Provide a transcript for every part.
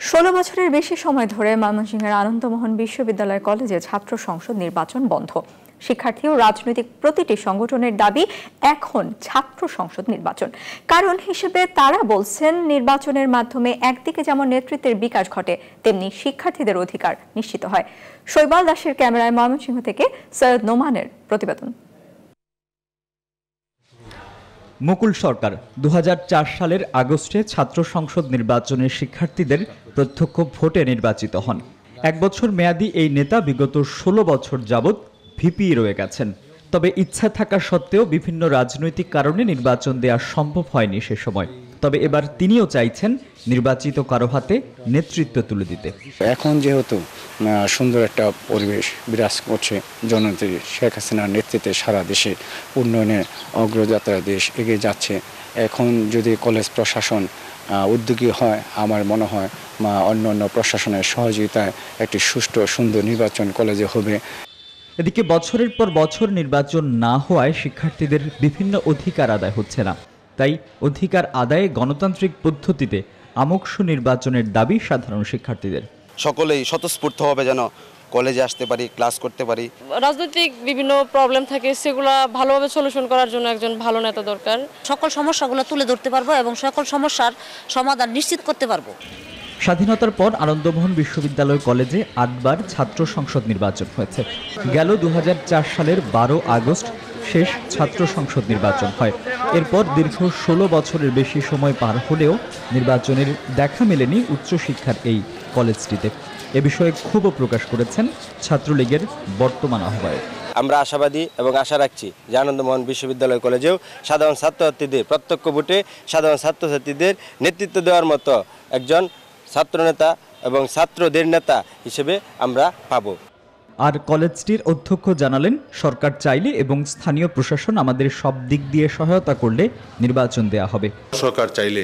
ষোলো বছরের বেশি সময় ধরে ময়মনসিংহের আনন্দমোহন বিশ্ববিদ্যালয় কলেজে ছাত্র সংসদ নির্বাচন বন্ধ। শিক্ষার্থী ও রাজনৈতিক প্রতিটি সংগঠনের দাবি, এখন ছাত্র সংসদ নির্বাচন। কারণ হিসেবে তারা বলছেন, নির্বাচনের মাধ্যমে একদিকে যেমন নেতৃত্বের বিকাশ ঘটে, তেমনি শিক্ষার্থীদের অধিকার নিশ্চিত হয়। শৈবাল দাসের ক্যামেরায় ময়মনসিংহ থেকে সৈয়দ নোমানের প্রতিবেদন। মুকুল সরকার দু হাজার চার সালের আগস্টে ছাত্র সংসদ নির্বাচনের শিক্ষার্থীদের প্রত্যক্ষ ভোটে নির্বাচিত হন। এক বছর মেয়াদি এই নেতা বিগত ১৬ বছর যাবৎ ভিপি রয়ে গেছেন। তবে ইচ্ছা থাকা সত্ত্বেও বিভিন্ন রাজনৈতিক কারণে নির্বাচন দেওয়া সম্ভব হয়নি সে সময়। তবে এবার তিনিও চাইছেন নির্বাচিত কারও হাতে নেতৃত্ব তুলে দিতে। এখন যেহেতু সুন্দর একটা পরিবেশ বিরাজ করছে জননেত্রী শেখ হাসিনার নেতৃত্বে সারা দেশে উন্নয়নের অগ্রযাত্রা দেশ এগিয়ে যাচ্ছে এখন যদি কলেজ প্রশাসন উদ্যোগী হয় আমার মনে হয় অন্য অন্য প্রশাসনের সহযোগিতায় একটি সুষ্ঠু সুন্দর নির্বাচন কলেজে হবে। এদিকে বছরের পর বছর নির্বাচন না হওয়ায় শিক্ষার্থীদের বিভিন্ন অধিকার আদায় হচ্ছে না। তাই অধিকার আদায়ে গণতান্ত্রিক পদ্ধতিতে আমোক্ষ নির্বাচনের দাবি সাধারণ শিক্ষার্থীদের। সকলেই স্বতঃস্ফূর্তভাবে যেন কলেজে আসতে পারি ক্লাস করতে পারি। রাজনৈতিক বিভিন্ন প্রবলেম থাকে সেগুলা ভালোভাবে সলিউশন করার জন্য একজন ভালো নেতা দরকার। সকল সমস্যাগুলো তুলে ধরতে পারব এবং সকল সমস্যার সমাধান নিশ্চিত করতে পারব। স্বাধীনতার পর আনন্দমোহন বিশ্ববিদ্যালয় কলেজে আটবার ছাত্র সংসদ নির্বাচন হয়েছে। গেল দু হাজার চার সালের বারো আগস্ট শেষ ছাত্র সংসদ নির্বাচন হয়। এরপর দীর্ঘ ষোলো বছরের বেশি সময় পার হলেও নির্বাচনের দেখা মেলেনি উচ্চশিক্ষার এই কলেজটিতে। এ বিষয়ে ক্ষোভও প্রকাশ করেছেন ছাত্রলীগের বর্তমান আহ্বায়ক। আমরা আশাবাদী এবং আশা রাখছি যে আনন্দমোহন বিশ্ববিদ্যালয় কলেজেও সাধারণ ছাত্রছাত্রীদের প্রত্যক্ষ ভোটে সাধারণ ছাত্রছাত্রীদের নেতৃত্ব দেওয়ার মতো একজন ছাত্রনেতা এবং ছাত্রদের নেতা হিসেবে আমরা পাবো। আর কলেজটির অধ্যক্ষ জানালেন, সরকার চাইলে এবং স্থানীয় প্রশাসন আমাদের সব দিক দিয়ে সহায়তা করলে নির্বাচন দেয়া হবে। সরকার চাইলে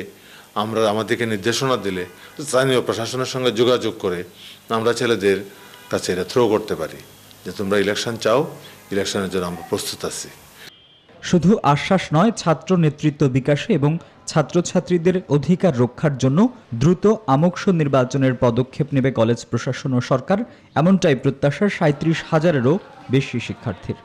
আমরা আমাদেরকে নির্দেশনা দিলে স্থানীয় প্রশাসনের সঙ্গে যোগাযোগ করে আমরা ছেলেদের কাছে এটা থ্রো করতে পারি যে তোমরা ইলেকশন চাও ইলেকশনের জন্য আমরা প্রস্তুত আছি। শুধু আশ্বাস নয়, ছাত্র নেতৃত্ব বিকাশে এবং ছাত্রছাত্রীদের অধিকার রক্ষার জন্য দ্রুত আমোক্ষ নির্বাচনের পদক্ষেপ নেবে কলেজ প্রশাসন ও সরকার। এমনটাই প্রত্যাশা সাঁত্রিশ হাজারেরও বেশি শিক্ষার্থীর।